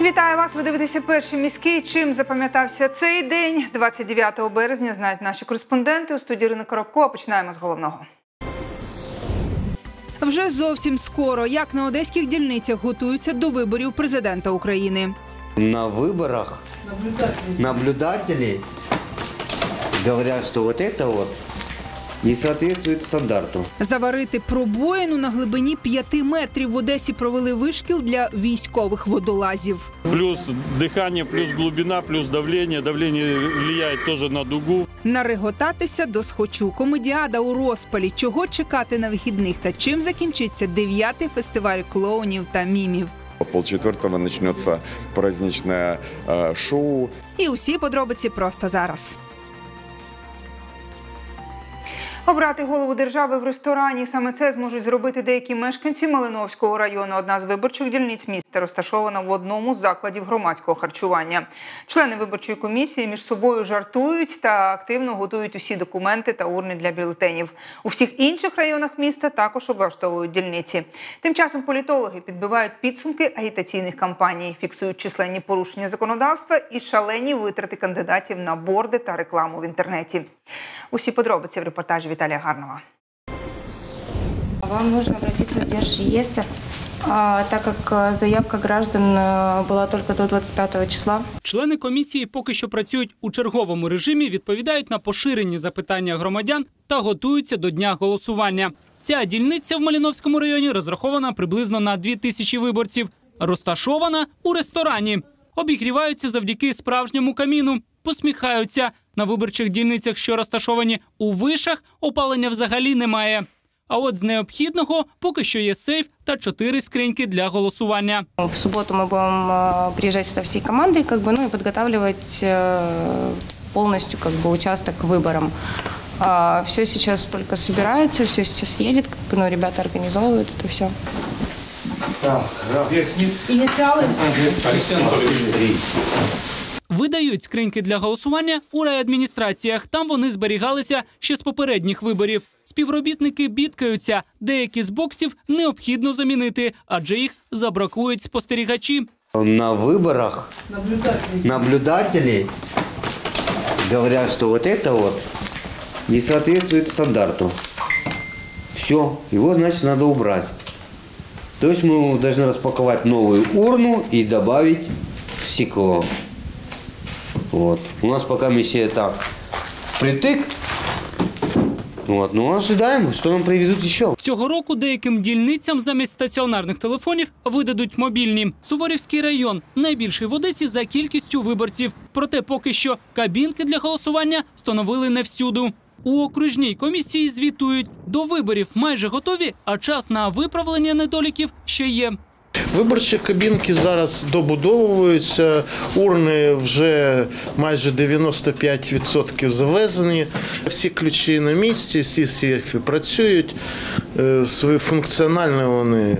Вітаю вас. Ви дивитеся перший міський. Чим запам'ятався цей день? 29 березня знають наші кореспонденти у студії Ірина Коробко. Починаємо з головного. Вже зовсім скоро, як на одеських дільницях готуються до виборів президента України. На выборах наблюдатели говорят, что вот это вот не соответствует стандарту. Заварити пробоїну на глибині 5 метрів в Одесі провели вишкіл для військових водолазів. Плюс дыхание, плюс глубина, плюс давление. Давление влияет тоже на дугу. Нареготатися до схочу. Комедіада у розпалі. Чого чекати на вихідних та чим закінчиться дев'ятий фестиваль клоунів та мімів. Полчетвертого начнется праздничное э, шоу. І усі подробиці просто зараз. Обрати голову держави в ресторані саме це зможуть зробити деякі мешканці Малиновського району. Одна з виборчих дільниць міста розташована в одному з закладів громадського харчування. Члени виборчої комісії між собою жартують та активно готують усі документи та урни для бюлетенів. У всіх інших районах міста також облаштовують дільниці. Тим часом політологи підбивають підсумки агітаційних кампаній, фіксують численні порушення законодавства і шалені витрати кандидатів на борди та рекламу в інтернеті. Усі подробиці в репортажі Віталія Гарнова. Вам нужно обратиться в Держреестр, а, так как э, заявка граждан э, была только до 25 числа. Члени комісії поки що працюють у черговому режимі, відповідають на поширені запитання громадян та готуються до дня голосування. Ця дільниця в Маліновському районі розрахована приблизно на 2 тисячі виборців. Розташована у ресторані. Обігріваються завдяки справжньому каміну, посміхаються. На виборчих дільницях, що розташовані у вишах, опалення взагалі немає. А от з необхідного поки що є сейф та чотири скриньки для голосування. В субботу мы будем э, приезжать сюда всей командой, как бы, ну и подготавливать э, полностью как бы участок к выборам. все сейчас только собирается, все сейчас едет, как бы, ну, ребята организовывают это все. Видають скриньки для голосування у райадміністраціях. Там вони зберігалися ще з попередніх виборів. Співробітники бідкаються. Деякі з боксів необхідно замінити, адже їх забракують спостерігачі. На выборах наблюдатели говорят, что вот это вот не соответствует стандарту. Все, его, значит, надо убрать. То есть мы должны распаковать новую урну и добавить стекло. Вот. У нас пока миссия так впритык. Вот. Ну, ожидаем, что нам привезут еще. Цього року деяким дільницям замість стаціонарних телефонів видадуть мобільні. Суворівський район найбільший в Одесі за кількістю виборців. Проте поки що кабінки для голосування встановили не всюду. У окружній комісії звітують до виборів майже готові, а час на виправлення недоліків ще є. Виборчі кабінки зараз добудовуються, урни вже майже 95% завезені. Всі ключі на місці, всі сейфи працюють, е, функціонально вони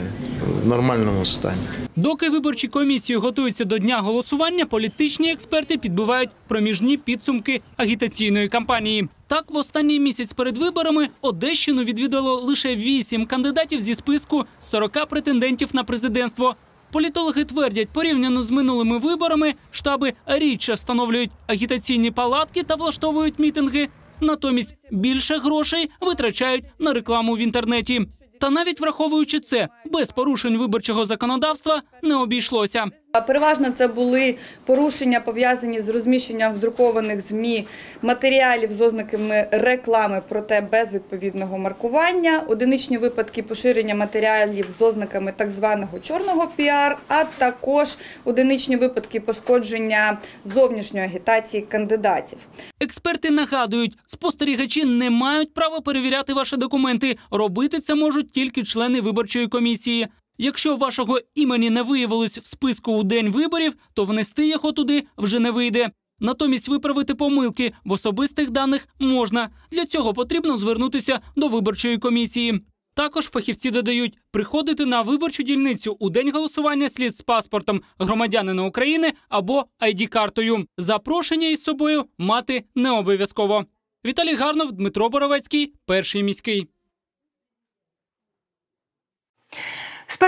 в нормальному стані. Доки виборчі комісії готуються до дня голосування, політичні експерти підбивають проміжні підсумки агітаційної кампанії. Так, в останній місяць перед виборами Одещину відвідало лише вісім кандидатів зі списку 40 претендентів на президентство. Політологи твердять, порівняно з минулими виборами, штаби рідше встановлюють агітаційні палатки та влаштовують мітинги. Натомість більше грошей витрачають на рекламу в інтернеті. Та навіть враховуючи це, без порушень виборчого законодавства не обійшлося. Переважно це були порушення пов'язані з розміщенням в друкованих змі матеріалів з ознаками реклами, проте без відповідного маркування, одиничні випадки поширення матеріалів з ознаками так званого чорного піар, а також одиничні випадки пошкодження зовнішньої агітації кандидатів. Експерти нагадують, спостерігачі не мають права перевіряти ваші документи. Робити це можуть тільки члени виборчої комісії. Якщо вашого імені не виявилось в списку у день виборів, то внести його туди вже не вийде. Натомість виправити помилки в особистих даних можна. Для цього потрібно звернутися до виборчої комісії. Також фахівці додають, приходити на виборчу дільницю у день голосування слід з паспортом громадянина України або ID-картою. Запрошення із собою мати не обов'язково. Віталій Гарнов, Дмитро Боровецький, перший міський.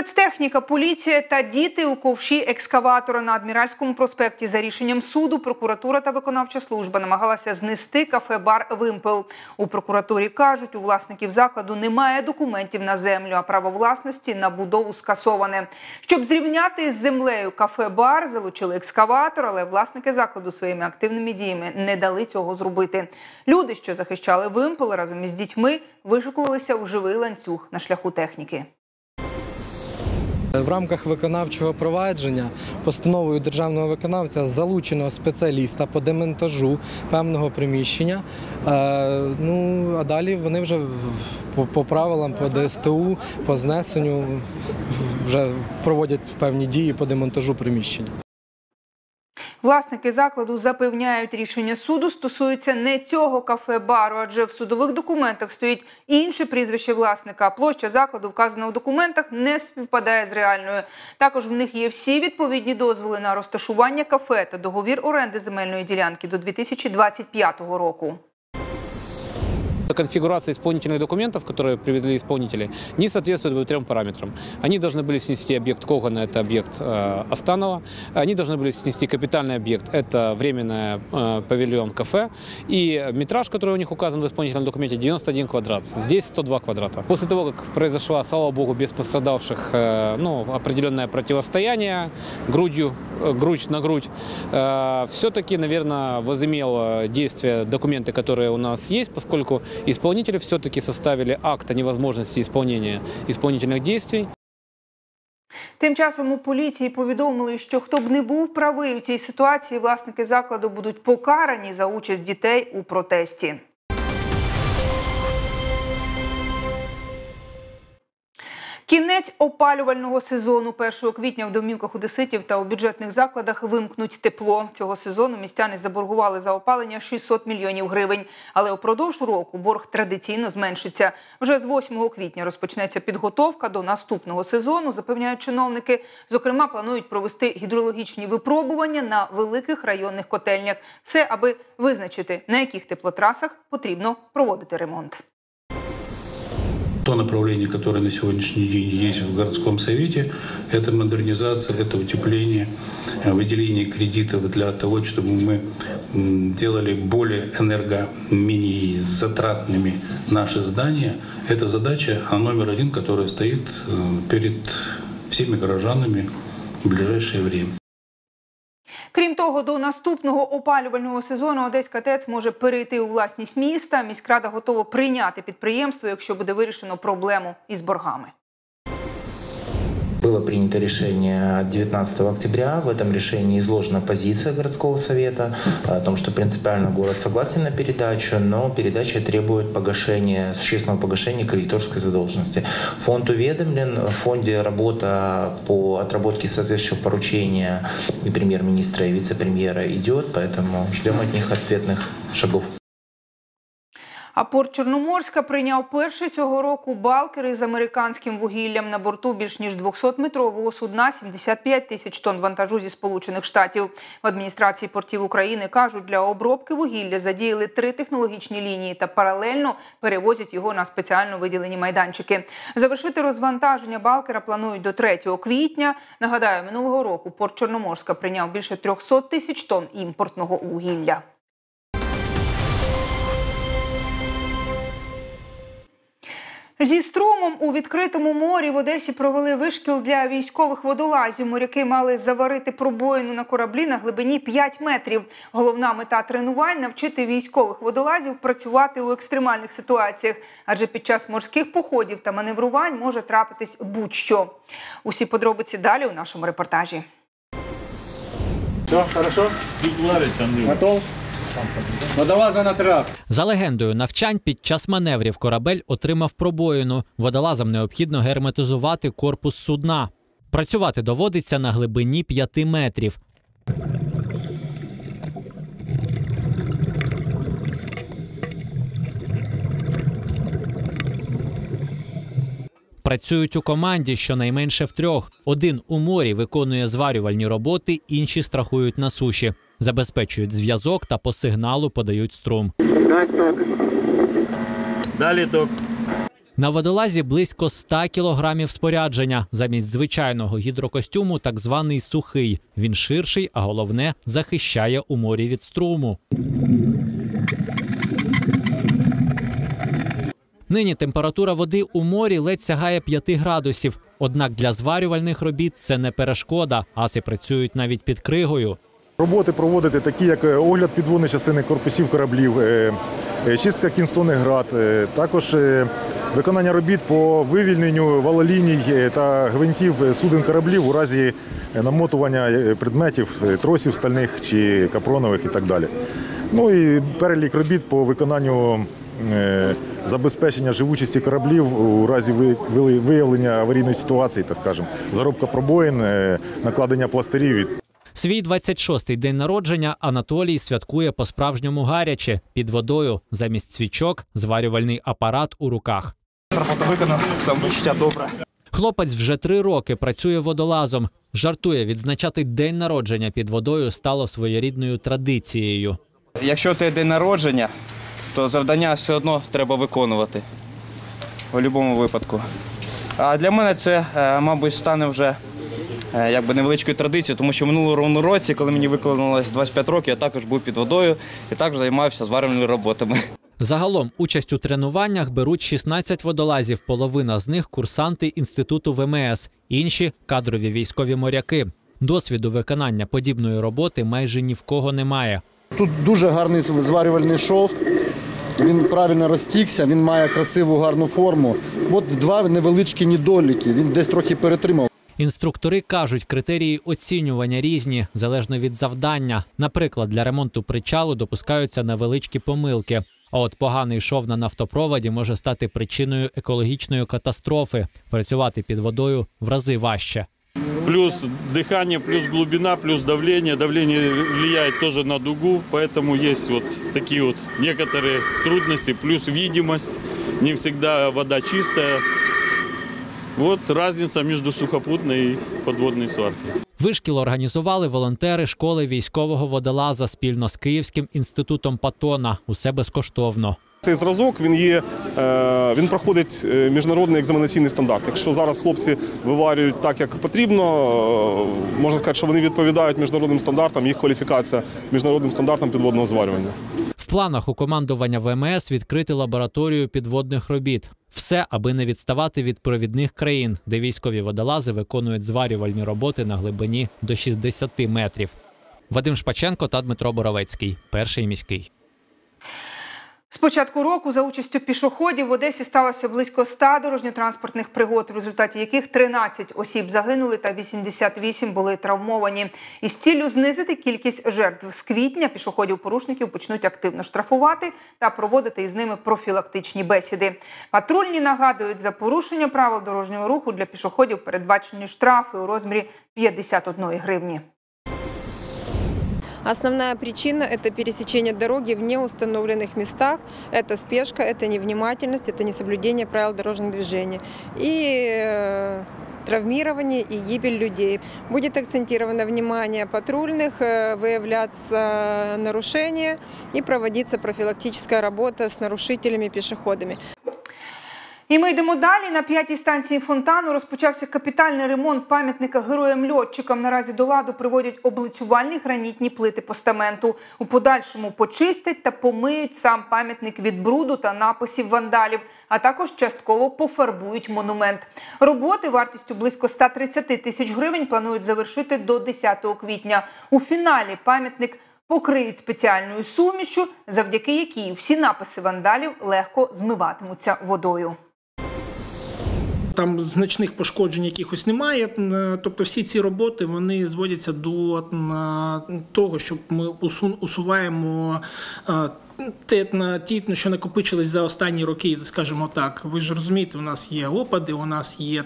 Спецтехніка, поліція та діти у ковші екскаватора на адміральському проспекті за рішенням суду прокуратура та виконавча служба намагалася знести кафе-бар Вимпел. У прокуратурі кажуть, у власників закладу немає документів на землю, а право власності на будову скасоване. Щоб зрівняти з землею кафе-бар, залучили екскаватор, але власники закладу своїми активними діями не дали цього зробити. Люди, що захищали Вимпел разом із дітьми, вишикувалися у живий ланцюг на шляху техніки. В рамках виконавчого провадження постановою державного виконавця залучено спеціаліста по демонтажу певного приміщення. Е, Ну а далі вони вже по, по правилам по ДСТУ, по знесенню вже проводять певні дії по демонтажу приміщення. Власники закладу запевняють, рішення суду стосується не цього кафе-бару, адже в судових документах стоїть інше прізвище власника. Площа закладу, вказана у документах, не співпадає з реальною. Також в них є всі відповідні дозволи на розташування кафе та договір оренди земельної ділянки до 2025 року. Конфигурация исполнительных документов, которые привезли исполнители, не соответствует трем параметрам. Они должны были снести объект Когана, это объект э, Останова. Они должны были снести капитальный объект, это временное э, павильон кафе. И метраж, который у них указан в исполнительном документе, 91 квадрат. Здесь 102 квадрата. После того, как произошло, слава богу, без пострадавших, э, ну, определенное противостояние грудью, э, грудь на грудь, э, все-таки, наверное, возымел э, действие документы, которые у нас есть, поскольку исполнители все-таки составили акт о невозможности исполнения исполнительных действий. Тим часом у поліції повідомили, що хто б не був правий у цій ситуації, власники закладу будуть покарані за участь дітей у протесті. Кінець опалювального сезону 1 квітня в домівках одеситів та у бюджетних закладах вимкнуть тепло. Цього сезону містяни заборгували за опалення 600 мільйонів гривень. Але упродовж року борг традиційно зменшиться. Вже з 8 квітня розпочнеться підготовка до наступного сезону, запевняють чиновники. Зокрема, планують провести гідрологічні випробування на великих районних котельнях. Все, аби визначити, на яких теплотрасах потрібно проводити ремонт. То направление, которое на сегодняшний день есть в городском совете, это модернизация, это утепление, э, выделение кредитов для того, чтобы мы делали более энерго, менее затратными наши здания. Это задача а номер один, которая стоит э, перед всеми горожанами в ближайшее время. Крім того, до наступного опалювального сезону Одеська ТЕЦ може перейти у власність міста. Міськрада готова прийняти підприємство, якщо буде вирішено проблему із боргами. Было принято решение 19 октября. В этом решении изложена позиция городского совета о том, что принципиально город согласен на передачу, но передача требует погашения, существенного погашения кредиторской задолженности. Фонд уведомлен, в фонде работа по отработке соответствующего поручения и премьер-министра, и вице-премьера идет, поэтому ждем от них ответных шагов. А порт Чорноморська прийняв перший цього року балкери з американським вугіллям на борту більш ніж 200-метрового судна 75 тисяч тонн вантажу зі Сполучених Штатів. В адміністрації портів України кажуть, для обробки вугілля задіяли три технологічні лінії та паралельно перевозять його на спеціально виділені майданчики. Завершити розвантаження балкера планують до 3 квітня. Нагадаю, минулого року порт Чорноморська прийняв більше 300 тисяч тонн імпортного вугілля. Зі струмом у відкритому морі в Одесі провели вишкіл для військових водолазів. Моряки мали заварити пробоїну на кораблі на глибині 5 метрів. Головна мета тренувань навчити військових водолазів працювати у екстремальних ситуаціях, адже під час морських походів та маневрувань може трапитись будь-що. Усі подробиці далі у нашому репортажі. Все, хорошо? Готов? Водолаза на трап. За легендою навчань під час маневрів корабель отримав пробоїну. Водолазам необхідно герметизувати корпус судна. Працювати доводиться на глибині 5 метрів. Працюють у команді щонайменше втрьох. Один у морі виконує зварювальні роботи, інші страхують на суші, забезпечують зв'язок та по сигналу подають струм. Далі ток. На водолазі близько 100 кілограмів спорядження. Замість звичайного гідрокостюму так званий сухий. Він ширший, а головне захищає у морі від струму. Нині температура води у морі ледь сягає 5 градусів. Однак для зварювальних робіт це не перешкода. Аси працюють навіть під кригою. Роботи проводити такі, як е, огляд підводної частини корпусів кораблів, е, е, чистка кінстонних град, також виконання робіт по вивільненню валоліній та гвинтів суден кораблів у разі намотування предметів, тросів стальних чи капронових і так далі. Ну і перелік робіт по виконанню забезпечення живучості кораблів у разі ви- виявлення аварійної ситуації, так скажемо, заробка пробоїн, накладення пластирів Свій 26-й день народження Анатолій святкує по-справжньому гаряче під водою. Замість свічок зварювальний апарат у руках. Робота виконана, там відчуття добре. Хлопець вже три роки працює водолазом. Жартує, відзначати день народження під водою стало своєрідною традицією. Якщо ти день народження, то завдання все одно треба виконувати у будь-якому випадку. А для мене це, е, мабуть, стане вже якби невеличкою традицією, тому що в минулому році, коли мені виконалось 25 років, я також був під водою і також займався зварювальними роботами. Загалом участь у тренуваннях беруть 16 водолазів. Половина з них курсанти інституту ВМС, інші кадрові військові моряки. Досвіду виконання подібної роботи майже ні в кого немає. Тут дуже гарний зварювальний шов. Він правильно розтікся, він має красиву гарну форму. От два невеличкі недоліки. Він десь трохи перетримав. Інструктори кажуть, критерії оцінювання різні залежно від завдання. Наприклад, для ремонту причалу допускаються невеличкі помилки. А от поганий шов на нафтопроводі може стати причиною екологічної катастрофи. Працювати під водою в рази важче. Плюс дыхание, плюс глубина, плюс давление. Давление влияет тоже на дугу, поэтому есть вот такие вот некоторые трудности. Плюс видимость, не всегда вода чистая. Вот разница между сухопутной и подводной сваркой. Вишкіл організували волонтери школи військового водолаза спільно з Київським інститутом Патона. Усе безкоштовно. Цей зразок він є, е, він проходить е, міжнародний екзаменаційний стандарт. Якщо зараз хлопці виварюють так, як потрібно, е, можна сказати, що вони відповідають міжнародним стандартам, їх кваліфікація міжнародним стандартам підводного зварювання. Планах у командування ВМС відкрити лабораторію підводних робіт. Все, аби не відставати від провідних країн, де військові водолази виконують зварювальні роботи на глибині до 60 метрів. Вадим Шпаченко та Дмитро Боровецький, перший міський. З початку року за участю пішоходів в Одесі сталося близько 100 дорожньо-транспортних пригод, в результаті яких 13 осіб загинули та 88 були травмовані. Із ціллю знизити кількість жертв з квітня пішоходів-порушників почнуть активно штрафувати та проводити із ними профілактичні бесіди. Патрульні нагадують, за порушення правил дорожнього руху для пішоходів передбачені штрафи у розмірі 51 гривні. Основная причина – это пересечение дороги в неустановленных местах. Это спешка, это невнимательность, это несоблюдение правил дорожного движения. И э, травмирование и гибель людей. Будет акцентировано внимание патрульных, э, выявляться нарушения и проводиться профилактическая работа с нарушителями, пешеходами. І ми йдемо далі. На п'ятій станції фонтану розпочався капітальний ремонт пам'ятника героям-льотчикам. Наразі до ладу приводять облицювальні гранітні плити постаменту. У подальшому почистять та помиють сам пам'ятник від бруду та написів вандалів, а також частково пофарбують монумент. Роботи вартістю близько 130 тисяч гривень планують завершити до 10 квітня. У фіналі пам'ятник покриють спеціальною сумішю, завдяки якій всі написи вандалів легко змиватимуться водою. Там значних пошкоджень якихось немає. Тобто всі ці роботи вони зводяться до того, що ми усуваємо е, те, на ті, що накопичились за останні роки, скажімо так. Ви ж розумієте, у нас є опади, у нас є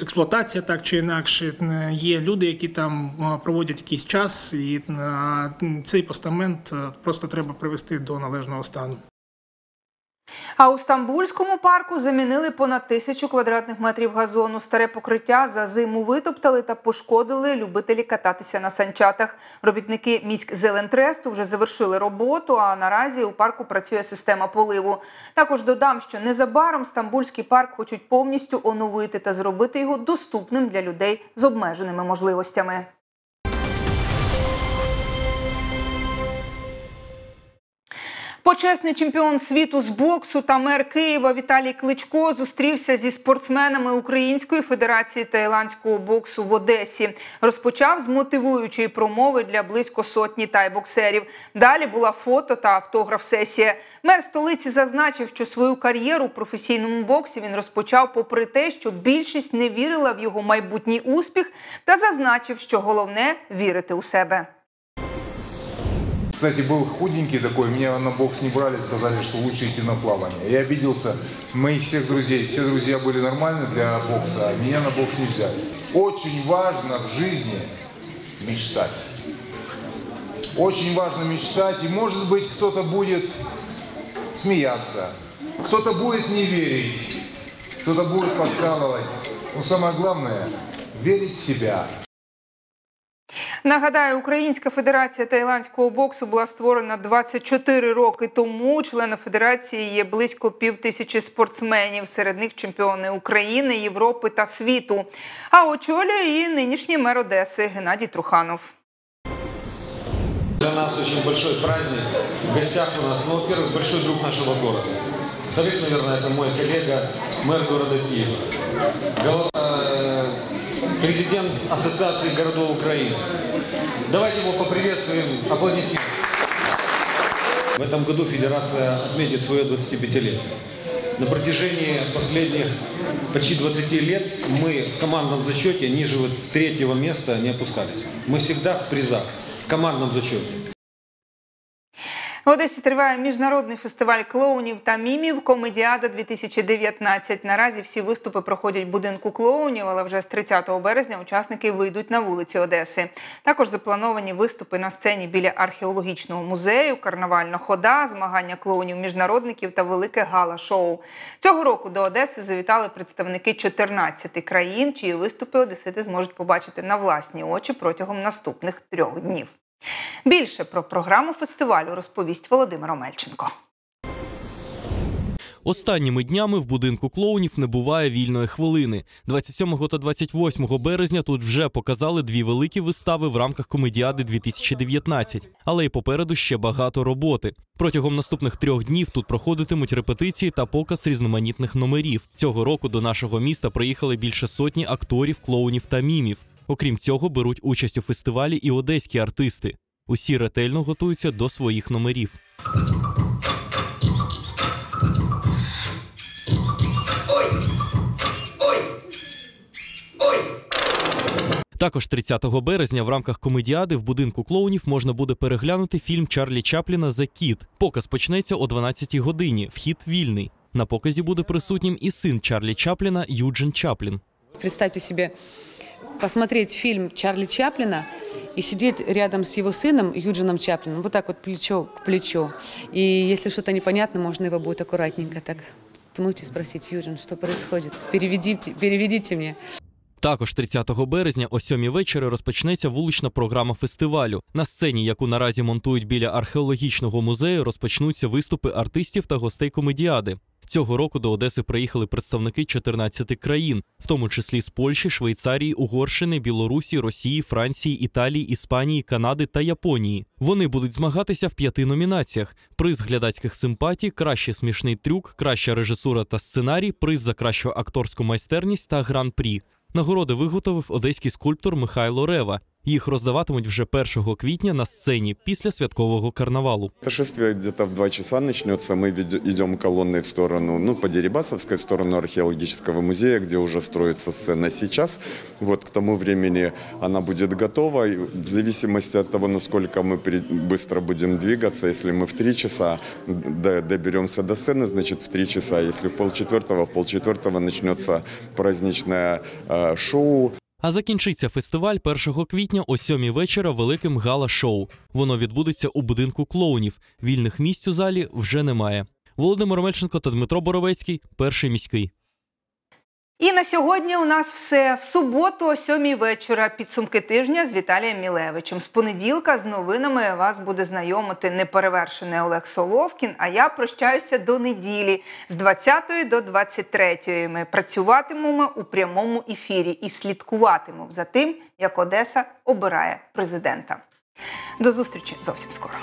експлуатація так чи інакше. Є люди, які там е, проводять якийсь час, і цей постамент е, просто треба привести до належного стану. А у Стамбульському парку замінили понад тисячу квадратних метрів газону. Старе покриття за зиму витоптали та пошкодили любителі кататися на санчатах. Робітники міськзелентресту вже завершили роботу. А наразі у парку працює система поливу. Також додам, що незабаром Стамбульський парк хочуть повністю оновити та зробити його доступним для людей з обмеженими можливостями. Почесний чемпіон світу з боксу та мер Києва Віталій Кличко зустрівся зі спортсменами Української федерації таїландського боксу в Одесі. Розпочав з мотивуючої промови для близько сотні тайбоксерів. Далі була фото та автограф-сесія. Мер столиці зазначив, що свою кар'єру у професійному боксі він розпочав попри те, що більшість не вірила в його майбутній успіх, та зазначив, що головне вірити у себе. Кстати, был худенький такой, меня на бокс не брали, сказали, что лучше идти на плавание. Я обиделся моих всех друзей. Все друзья были нормальны для бокса, а меня на бокс не взяли. Очень важно в жизни мечтать. Очень важно мечтать, и может быть кто-то будет смеяться, кто-то будет не верить, кто-то будет подкалывать. Но самое главное – верить в себя. Нагадаю, Українська федерація таїландського боксу була створена 24 роки тому. Членом федерації є близько пів тисячі спортсменів. Серед них чемпіони України, Європи та світу. А очолює її нинішній мер Одеси Геннадій Труханов. Для нас очень большой праздник. В гостях у нас, ну, во-первых, большой друг нашего города. Вторых, наверное, это мой коллега, мэр города Киева. Голова, э, президент Ассоциации городов Украины. Давайте его поприветствуем аплодисментами. В этом году Федерация отметит свое 25-летие. На протяжении последних почти 20 лет мы в командном зачете ниже вот третьего места не опускались. Мы всегда в призах, в командном зачете. В Одесі триває міжнародний фестиваль клоунів та мімів Комедіада 2019. Наразі всі виступи проходять в будинку клоунів, але вже з 30 березня учасники вийдуть на вулиці Одеси. Також заплановані виступи на сцені біля археологічного музею, карнавальна хода, змагання клоунів-міжнародників та велике гала-шоу. Цього року до Одеси завітали представники 14 країн, чиї виступи одесити зможуть побачити на власні очі протягом наступних трьох днів. Більше про програму фестивалю розповість Володимир Омельченко. Останніми днями в будинку клоунів не буває вільної хвилини. 27 та 28 березня тут вже показали дві великі вистави в рамках комедіади 2019. Але й попереду ще багато роботи. Протягом наступних трьох днів тут проходитимуть репетиції та показ різноманітних номерів. Цього року до нашого міста приїхали більше сотні акторів, клоунів та мімів. Окрім цього, беруть участь у фестивалі і одеські артисти. Усі ретельно готуються до своїх номерів. Також 30 березня в рамках комедіади в будинку клоунів можна буде переглянути фільм Чарлі Чапліна «The Кіт». Показ почнеться о 12 годині. Вхід вільний. На показі буде присутнім і син Чарлі Чапліна Юджин Чаплін. Представьте себе посмотреть фильм Чарли Чаплина и сидеть рядом с его сыном Юджином Чаплином, вот так вот плечо к плечу. И если что-то непонятно, можно его будет аккуратненько так пнуть и спросить, Юджин, что происходит? Переведите, переведите мне. Також 30 березня о 7 вечора розпочнеться вулична програма фестивалю. На сцені, яку наразі монтують біля археологічного музею, розпочнуться виступи артистів та гостей комедіади. Цього року до Одеси приїхали представники 14 країн, в тому числі з Польщі, Швейцарії, Угорщини, Білорусі, Росії, Франції, Італії, Іспанії, Канади та Японії. Вони будуть змагатися в п'яти номінаціях: приз глядацьких симпатій, кращий смішний трюк, краща режисура та сценарій, приз за кращу акторську майстерність та гран-прі. Нагороди виготовив одеський скульптор Михайло Рева. Їх роздаватимуть вже 1 квітня на сцені після святкового карнавалу. Это шествие где-то в 2 часа начнется. Мы ведь идем колонной в сторону, ну, по Дерибасовской, в сторону археологического музея, где уже строится сцена сейчас. Вот к тому времени она будет готова. И в зависимости от того, насколько мы при- быстро будем двигаться, если мы в 3 часа д- доберемся до сцены, значит в 3 часа. Если в полчетвертого, в полчетвертого начнется праздничное э, шоу. а закінчиться фестиваль 1 квітня о 7 вечора великим гала-шоу. Воно відбудеться у будинку клоунів. Вільних місць у залі вже немає. Володимир Мельченко та Дмитро Боровецький, перший міський. І на сьогодні у нас все. В суботу о сьомій вечора підсумки тижня з Віталієм Мілевичем. З понеділка з новинами вас буде знайомити неперевершений Олег Соловкін. А я прощаюся до неділі з 20 до 23. Ми працюватимемо у прямому ефірі і слідкуватимемо за тим, як Одеса обирає президента. До зустрічі зовсім скоро.